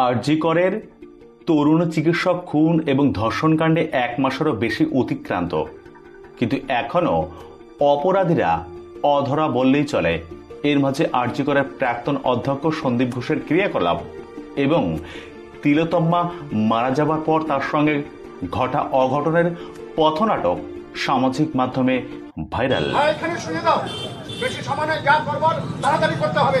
আরজি করের তরুণ চিকিৎসক খুন এবং ধর্ষণকাণ্ডে এক মাসেরও বেশি অতিক্রান্ত। কিন্তু এখনও অপরাধীরা অধরা বললেই চলে। এর মাঝে আরজি করের প্রাক্তন অধ্যক্ষ সন্দীপ ঘোষের ক্রিয়াকলাপ এবং তিলোতম্মা মারা যাবার পর তার সঙ্গে ঘটা অঘটনের পথনাটক সামাজিক মাধ্যমে ভাইরাল। দাও বেশি সময় যা তাড়াতাড়ি করতে হবে।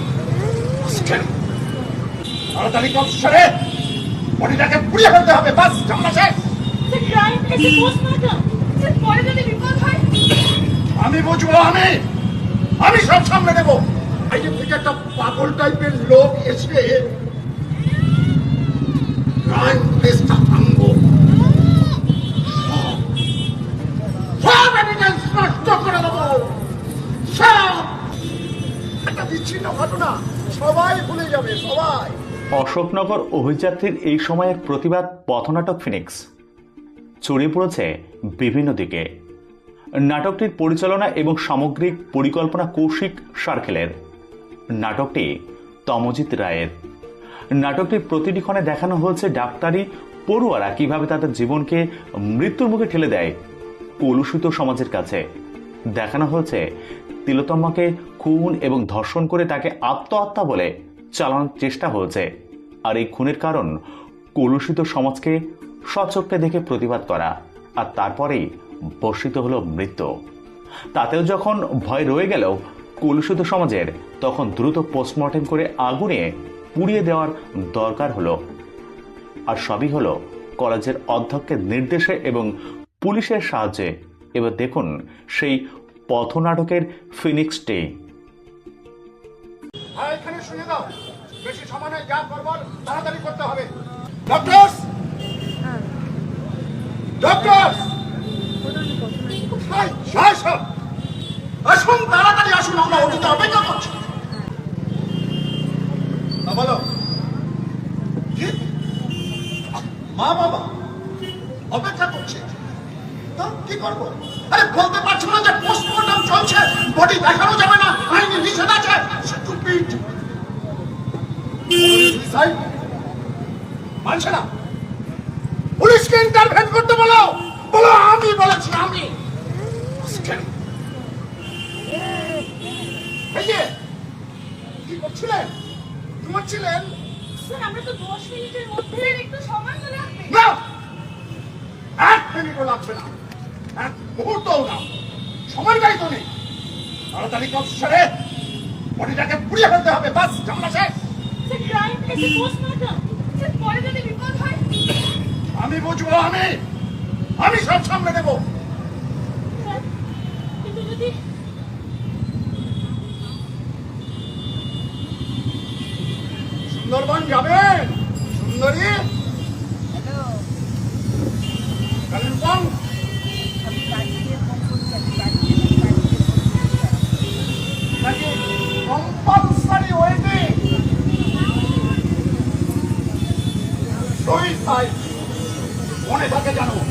তাড়াতাড়ি কল সেরে। বডিটাকে পুড়িয়ে ফেলতে হবে। বাস ঝামেলা শেষ। আমি বুঝব আমি আমি সব সামনে দেবো এই যে থেকে একটা পাগল টাইপের লোক এসে ক্রাইম প্লেসটা ভাঙবো সব- সব এভিডেন্স নষ্ট করে দেবো সব একটা বিচ্ছিন্ন ঘটনা সবাই ভুলে যাবে সবাই অশোকনগর অভিযাত্রীর এই সময়ের প্রতিবাদ পথনাটক ফিনিক্স। ছড়িয়ে পড়েছে বিভিন্ন দিকে। নাটকটির পরিচালনা এবং সামগ্রিক পরিকল্পনা কৌশিক সার্কেলের। নাটকটি তমজিৎ রায়ের। নাটকটির প্রতিটি ক্ষণে দেখানো হয়েছে ডাক্তারি পড়ুয়ারা কীভাবে তাদের জীবনকে মৃত্যুর মুখে ঠেলে দেয় কলুষিত সমাজের কাছে। দেখানো হয়েছে তিলোত্তমাকে খুন এবং ধর্ষণ করে তাকে আত্মহত্যা বলে চালানোর চেষ্টা হয়েছে। আর এই খুনের কারণ কলুষিত সমাজকে সচক্ষে দেখে প্রতিবাদ করা আর তারপরেই বর্ষিত হলো মৃত্যু। তাতেও যখন ভয় রয়ে গেল কলুষিত সমাজের, তখন দ্রুত পোস্টমর্টেম করে আগুনে পুড়িয়ে দেওয়ার দরকার হলো। আর সবই হলো কলেজের অধ্যক্ষের নির্দেশে এবং পুলিশের সাহায্যে। এবার দেখুন সেই পথনাটকের ফিনিক্স এখানে শুনে দাও বেশি সময় নেই, যা করবার তাড়াতাড়ি করতে হবে। ডক্টর ডক্টর আসুন, তাড়াতাড়ি আসুন, আমরা ওটিতে অপেক্ষা করছি। বলো মা বাবা অপেক্ষা করছে। তো কি করব? আরে বলতে পারছ না যে পোস্টমর্টম চলছে, বডি দেখানো যাবে না, আইনি নিষেধ আছে। Suicide? মানছে না। পুলিশকে ইন্টারভেন করতে বলো। বলো আমি বলেছি আমি। এই যে, কি করছিলেন? ঘুমাচ্ছিলেন স্যার আমরা তো দশ মিনিটের মধ্যে একটু সময় তো লাগবে না! এক মিনিটও লাগবে না। এক মুহূর্তও না। সময়টাই তো নেই। তাড়াতাড়ি কল সেরে। বডিটাকে পুড়িয়ে ফেলতে হবে। বাস ঝামেলা শেষ। হয়? আমি বুঝব আমি আমি সব সামনে যদি সুন্দরবন যাবেন সুন্দরী? কালিম্পং? में भर के जानो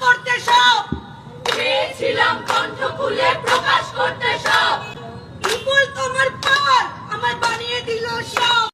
করতে সব। চেয়েছিলাম কণ্ঠ খুলে প্রকাশ করতে সব। বিপুল তোমার পার আমার বানিয়ে দিল সব।